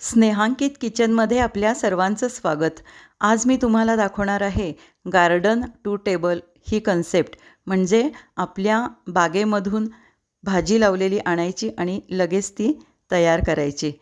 स्नेहांकित किचनमध्ये आपल्या सर्वांचं स्वागत. आज मी तुम्हाला दाखवणार आहे गार्डन टू टेबल ही कन्सेप्ट. म्हणजे आपल्या बागेमधून भाजी लावलेली आणायची आणि लगेच ती तयार करायची.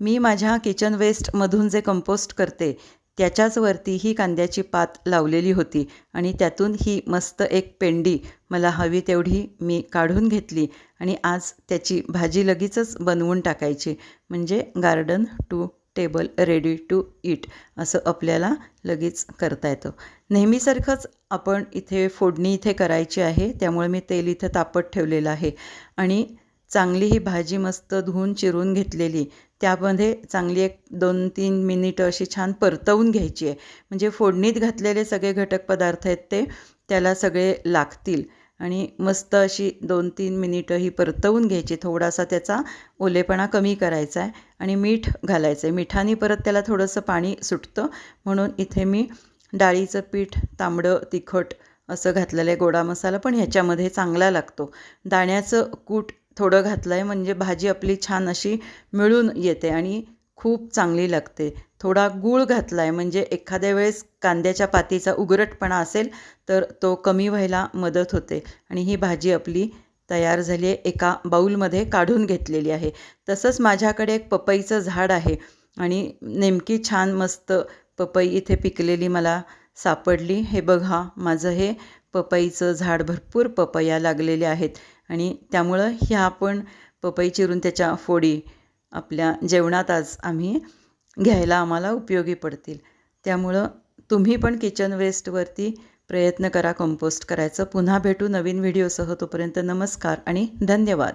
मी माझ्या किचन वेस्टमधून जे कंपोस्ट करते त्याच्याचवरती ही कांद्याची पात लावलेली होती आणि त्यातून ही मस्त एक पेंडी मला हवी तेवढी मी काढून घेतली आणि आज त्याची भाजी लगेचच बनवून टाकायची. म्हणजे garden to table ready to eat असं आपल्याला लगेच करता येतं. नेहमीसारखंच आपण इथे फोडणी इथे करायची आहे त्यामुळे मी तेल इथं तापत ठेवलेलं आहे. आणि चांगली ही भाजी मस्त धुवून चिरून घेतलेली. त्यामध्ये चांगली एक दोन तीन मिनिटं अशी छान परतवून घ्यायची आहे. म्हणजे फोडणीत घातलेले सगळे घटक पदार्थ आहेत ते त्याला सगळे लागतील. आणि मस्त अशी दोन तीन मिनिटं ही परतवून घ्यायची. थोडासा त्याचा ओलेपणा कमी करायचा आहे आणि मीठ घालायचं आहे. मिठाने परत त्याला थोडंसं पाणी सुटतं. म्हणून इथे मी डाळीचं पीठ तांबडं तिखट असं घातलेलं आहे. गोडा मसाला पण ह्याच्यामध्ये चांगला लागतो. दाण्याचं कूट थोडं घातलं आहे म्हणजे भाजी आपली छान अशी मिळून येते आणि खूप चांगली लागते. थोडा गूळ घातला आहे म्हणजे एखाद्या वेळेस कांद्याच्या पातीचा उगरटपणा असेल तर तो कमी व्हायला मदत होते. आणि ही भाजी आपली तयार झाली आहे एका बाऊलमध्ये काढून घेतलेली आहे. तसंच माझ्याकडे एक पपईचं झाड आहे आणि नेमकी छान मस्त पपई इथे पिकलेली मला सापडली. हे बघा माझं हे पपईचं झाड भरपूर पपया लागलेले आहेत. आणि त्यामुळं ह्या आपण पपई चिरून त्याच्या फोडी आपल्या जेवणात आज आम्ही घ्यायला आम्हाला उपयोगी पडतील. त्यामुळं तुम्ही पण किचन वेस्टवरती प्रयत्न करा कंपोस्ट करायचं. पुन्हा भेटू नवीन व्हिडिओसह तोपर्यंत नमस्कार आणि धन्यवाद.